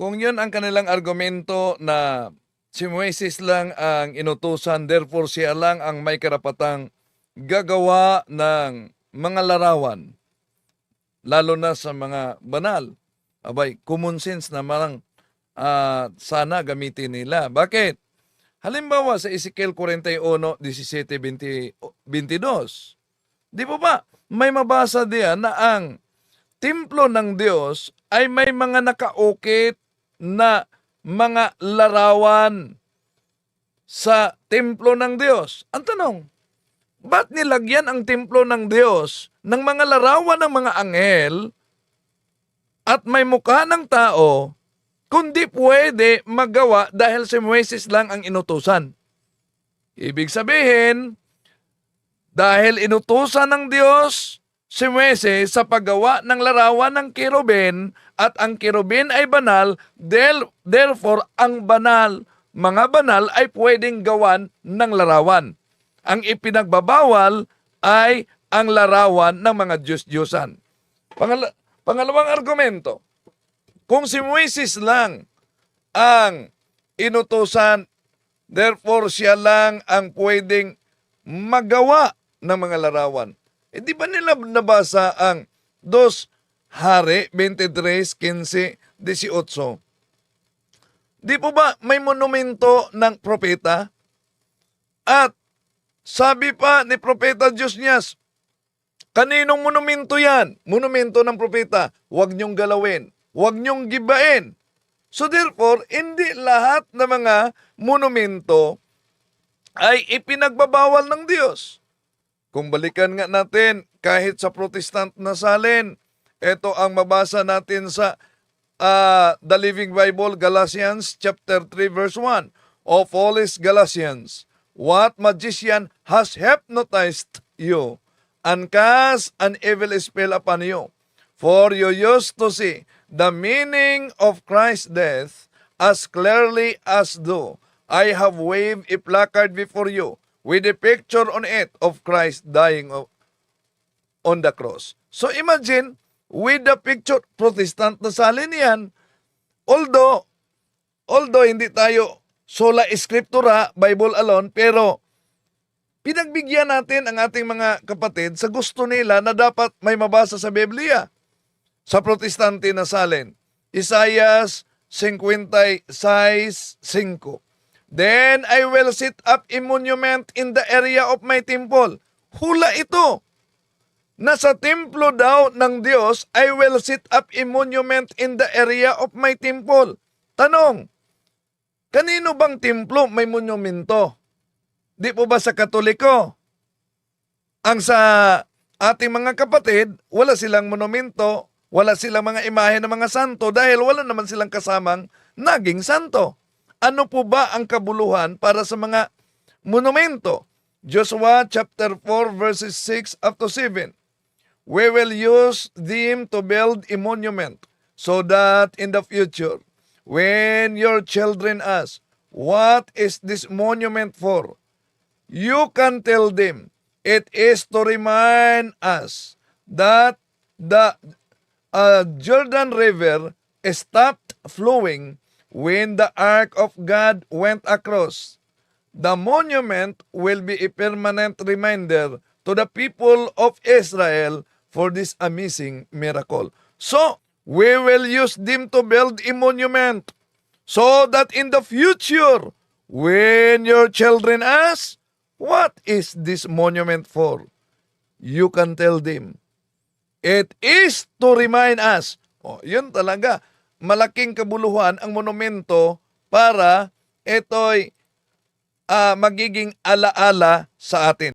Kung yun ang kanilang argumento na si Moises lang ang inutusan, therefore siya lang ang may karapatang gagawa ng mga larawan, lalo na sa mga banal. Abay, common sense na marang ah, sana gamitin nila. Bakit? Halimbawa sa Ezekiel 41, 17, 20, 22. Di po ba? May mabasa diyan na ang templo ng Diyos ay may mga nakaukit na mga larawan sa templo ng Diyos. Ang tanong, ba't nilagyan ang templo ng Diyos ng mga larawan ng mga anghel at may mukha ng tao kundi pwede magawa dahil si Moises lang ang inutusan? Ibig sabihin, dahil inutusan ng Diyos si Moises sa paggawa ng larawan ng kirubin at ang kirubin ay banal, del, therefore ang banal, mga banal ay pwedeng gawan ng larawan. Ang ipinagbabawal ay ang larawan ng mga Diyos-Diyosan. Pangala- pangalawang argumento, kung si Moises lang ang inutusan, therefore siya lang ang pwedeng magawa ng mga larawan. Eh di ba nila nabasa ang 2 Hari 23, 15, 18? Di po ba may monumento ng propeta? At sabi pa ni propeta Diyos niyas, kaninong monumento yan? Monumento ng propeta. Huwag niyong galawin. Huwag niyong gibain. So therefore, hindi lahat ng mga monumento ay ipinagbabawal ng Diyos. Kung balikan nga natin, kahit sa protestant na salin, ito ang mabasa natin sa ah, The Living Bible, Galatians chapter 3 verse 1. Of all is Galatians, what magician has hypnotized you and cast an evil spell upon you? For you used to see the meaning of Christ's death as clearly as though I have waved a placard before you with a picture on it of Christ dying on the cross. So imagine, with the picture, Protestant na salin yan, although, although hindi tayo sola escritura, Bible alone, pero pinagbigyan natin ang ating mga kapatid sa gusto nila na dapat may mabasa sa Biblia sa protestante na salin. Isaias 56.5 Then I will set up a monument in the area of my temple. Hula ito. Nasa templo daw ng Diyos, I will set up a monument in the area of my temple. Tanong, kanino bang templo may monumento? Di po ba sa Katoliko? Ang sa ating mga kapatid, wala silang monumento, wala silang mga imahe ng mga santo dahil wala naman silang kasamang naging santo. Ano po ba ang kabuluhan para sa mga monumento? Joshua chapter 4 verses 6 up to 7. We will use them to build a monument so that in the future, when your children ask, what is this monument for? You can tell them, it is to remind us that the uh, Jordan River stopped flowing when the Ark of God went across. The monument will be a permanent reminder to the people of Israel for this amazing miracle. So, we will use them to build a monument so that in the future, when your children ask, what is this monument for? You can tell them, It is to remind us. O, yun talaga. Malaking kabuluhan ang monumento para ito'y ah, magiging alaala sa atin.